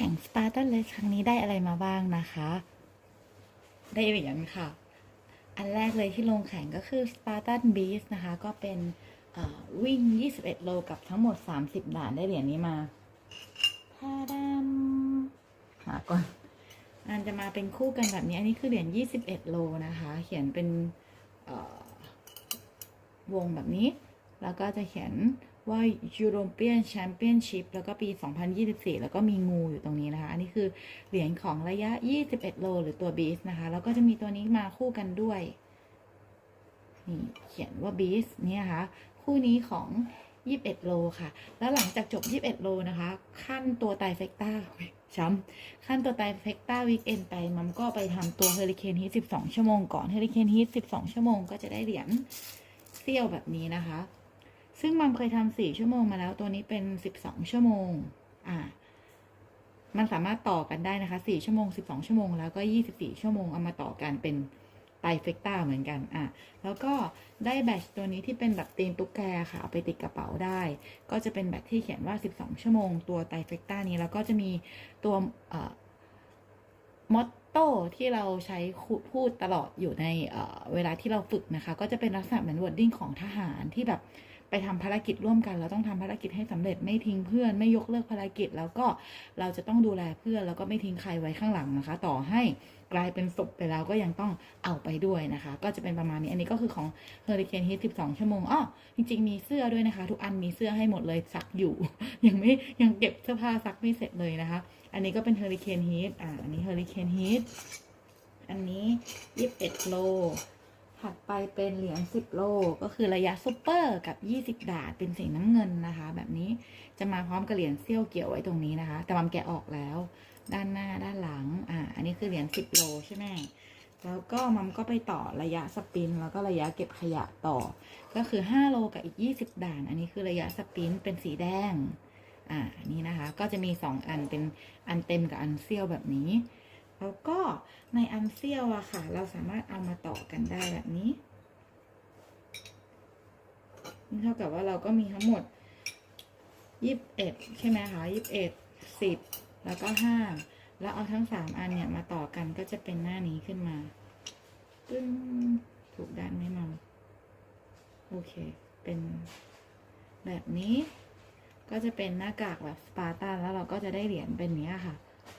แข่งสปาร์ตันเลยครั้งนี้ได้อะไรมาบ้างนะคะ ได้เหรียญค่ะ อันแรกเลยที่ลงแข่งก็คือ Spartan Beast นะคะ ก็เป็นเอ่อวิ่ง 21 โลกับทั้งหมด 30 ด่านได้เหรียญนี้มาทาดามหาก่อนอันจะมาเป็นคู่กันแบบนี้ อันนี้คือเหรียญ 21 โลนะคะ เขียนเป็นวงแบบนี้ แล้วก็จะเขียน ว่า European Championship แล้วก็ปี 2024 แล้วก็มีงูอยู่ตรงนี้นะคะ อันนี้คือเหรียญของระยะ 21 โล หรือตัว Beast นะคะ แล้วก็จะมีตัวนี้มาคู่กันด้วยนี่เขียนว่า Beast เนี่ยค่ะคู่นี้ของ 21 โลค่ะ แล้วหลังจากจบ 21 โลนะคะ ขั้นตัวไตเฟกต้าช้ำขั้นตัวไตเฟกต้าวีคเอนไปมัมก็ไปทำตัวเฮอริเคนฮีท12 ชั่วโมงก่อนเฮอริเคนฮีท12 ชั่วโมงก็จะได้เหรียญเซี่ยวแบบนี้นะคะ ซึ่งมัมเคยทำ4ชั่วโมงมาแล้วตัวนี้เป็น12ชั่วโมง อ่า มันสามารถต่อกันได้นะคะ4ชั่วโมง12ชั่วโมงแล้วก็24ชั่วโมงเอามาต่อกันเป็นไตรเฟกต้าเหมือนกัน อะ แล้วก็ได้แบตตัวนี้ที่เป็นแบบตีนตุ๊กแกค่ะ เอาไปติดกระเป๋าได้ ก็จะเป็นแบตที่เขียนว่า 12 ชั่วโมง ตัวไตรเฟกต้านี้ แล้วก็จะมีตัวเอ่อมอตโต้ที่เราใช้พูดตลอดอยู่ในเอ่อเวลาที่เราฝึกนะคะ ก็จะเป็นลักษณะเหมือนวอร์ดดิ้งของทหารที่แบบ ไปทำภารกิจร่วมกัน เราต้องทำภารกิจให้สำเร็จไม่ทิ้งเพื่อน ไม่ยกเลิกภารกิจ แล้วก็เราจะต้องดูแลเพื่อนแล้วก็ไม่ทิ้งใครไว้ข้างหลังนะคะ ต่อให้กลายเป็นศพไปแล้วก็ยังต้องเอาไปด้วยนะคะ ก็จะเป็นประมาณนี้อันนี้ก็คือของ Hurricane Heat 12 ชั่วโมงอ้อจริง ๆ มีเสื้อด้วยนะคะ ทุกอันมีเสื้อให้หมดเลยซักอยู่ ยังไม่ยังเก็บเสื้อผ้าซักไม่เสร็จเลยนะคะ อันนี้ก็เป็น Hurricane Heat อ่าอันนี้ Hurricane Heat อันนี้ 21 โล ถัดไปเป็นเหรียญ10 โล ก็คือระยะซุปเปอร์กับ 20 ดาทเป็นสีน้ำเงินนะคะ แบบนี้จะมาพร้อมกับเหรียญเซี่ยวเกี่ยวไว้ตรงนี้นะคะ แต่มัมแกะออกแล้ว ด้านหน้าด้านหลัง อ่า อันนี้คือเหรียญ10 โลใช่ไหมแล้วก็มัมก็ไปต่อระยะสปิน แล้วก็ระยะเก็บขยะต่อ ก็คือ 5 โลกับอีก 20 ด่าน อันนี้คือระยะสปินเป็นสีแดง อ่า นี่นะคะ ก็จะมี 2 อันเป็นอันเต็มกับอันเซี่ยวแบบนี้ แล้วก็ในอันเซียวอะค่ะ เราสามารถเอามาต่อกันได้แบบนี้นี่เท่ากับว่าเราก็มีทั้งหมดยี่สิบเอ็ดใช่ไหมคะยี่สิบเอ็ดสิบแล้วก็ห้าแล้วเอาทั้งสามอันเนี่ยมาต่อกันก็จะเป็นหน้านี้ขึ้นมาปึ้งถูกด้านไหมมัมโอเค เป็นแบบนี้ ก็จะเป็นหน้ากากแบบสปาร์ตันแล้วเราก็จะได้เหรียญเป็นเนี้ยค่ะ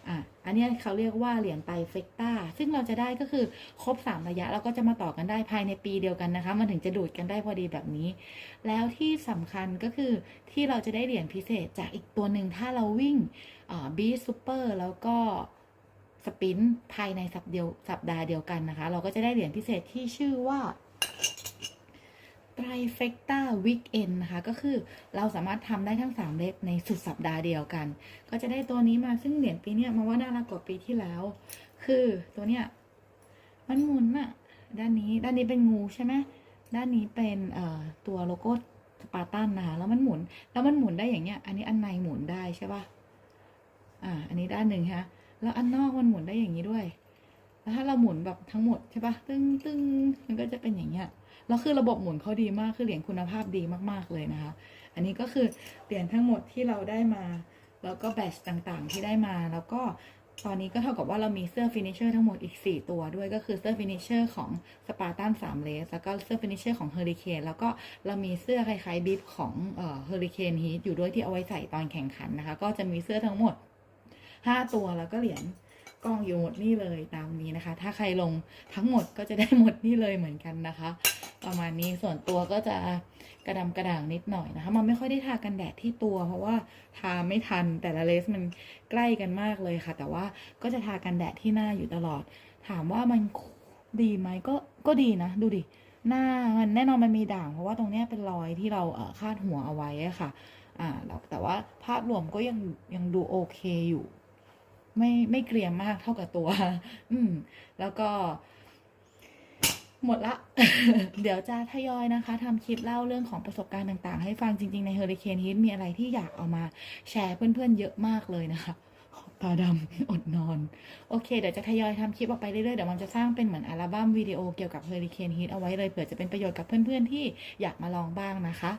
อะอันนี้เขาเรียกว่าเหรียญไตรเฟกต้า ซึ่งเราจะได้ก็คือครบ 3 ระยะแล้วก็จะมาต่อกันได้ภายในปีเดียวกันนะคะ มันถึงจะดูดกันได้พอดีแบบนี้ แล้วที่สำคัญก็คือที่เราจะได้เหรียญพิเศษจากอีกตัวหนึ่งถ้าเราวิ่งบีซูเปอร์แล้วก็สปรินต์ภายในสัปเดียวสัปดาห์เดียวกันนะคะ เราก็จะได้เหรียญพิเศษที่ชื่อว่า ไตรเฟกต้าวิกเอนนะคะ ก็คือเราสามารถทำได้ทั้ง 3 เล็บในสุดสัปดาห์เดียวกัน ก็จะได้ตัวนี้มาซึ่งเหรียญปีเนี้ยมาว่าน่ารักกว่าปีที่แล้ว คือตัวเนี้ยมันหมุนอะด้านนี้ด้านนี้เป็นงูใช่ไหมด้านนี้เป็นตัวโลโก้สปาร์ตันนะคะแล้วมันหมุน แล้วมันหมุนได้อย่างเงี้ย อันนี้อันในหมุนได้ใช่ป่ะอ่า อันนี้ด้านหนึ่งฮะ แล้วอันนอกมันหมุนได้อย่างนี้ด้วย แล้วถ้าเราหมุนแบบทั้งหมดใช่ปะตึ้งตึ้งมันก็จะเป็นอย่างเงี้ยแล้วคือระบบหมุนเขาดีมากคือเหรียญคุณภาพดีมากๆเลยนะคะ อันนี้ก็คือเหรียญทั้งหมดที่เราได้มา แล้วก็แบตต่างๆที่ได้มาแล้วก็ตอนนี้ก็เท่ากับว่าเรามีเสื้อฟินิชเชอร์ทั้งหมดอีก 4 ตัวด้วยก็คือเสื้อฟินิชเชอร์ของสปาร์ตัน3เลสแล้วก็เสื้อฟินิชเชอร์ของเฮอริเคนแล้วก็เรามีเสื้อคล้ายๆบิฟของเอ่อเฮอริเคนฮีทอยู่ด้วยที่เอาไว้ใส่ตอนแข่งขันนะคะ ก็จะมีเสื้อทั้งหมด 5 ตัวแล้วก็เหรียญ กองอยู่หมดนี่เลยตามนี้นะคะ ถ้าใครลงทั้งหมดก็จะได้หมดนี่เลยเหมือนกันนะคะ ประมาณนี้ส่วนตัวก็จะกระดำกระด่างนิดหน่อยนะคะมันไม่ค่อยได้ทากันแดดที่ตัว เพราะว่าทาไม่ทันแต่ละเลสมันใกล้กันมากเลยค่ะ แต่ว่าก็จะทากันแดดที่หน้าอยู่ตลอด ถามว่ามันดีไหมก็ก็ดีนะ ดูดิหน้ามันแน่นอนมันมีด่าง เพราะว่าตรงเนี้ยเป็นรอยที่เราเออคาดหัวเอาไว้ค่ะ อ่าแต่ว่าภาพรวมก็ยังยังดูโอเคอยู่ ไม่ไม่เกรียมมากเท่ากับตัว อืม แล้วก็ หมดละ เดี๋ยวจะทยอยนะคะทำคลิปเล่าเรื่องของประสบการณ์ต่างๆ ให้ฟังจริง ๆ ในเฮอริเคนฮิตมีอะไรที่อยากเอามาแชร์เพื่อนๆเยอะมากเลยนะคะตาดำอดนอน โอเค เดี๋ยวจะทยอยทำคลิปออกไปเรื่อยๆ เดี๋ยวมันจะสร้างเป็นเหมือนอัลบั้มวิดีโอเกี่ยวกับเฮอริเคนฮิตเอาไว้เลยเผื่อจะเป็นประโยชน์กับเพื่อนๆที่อยากมาลองบ้างนะคะ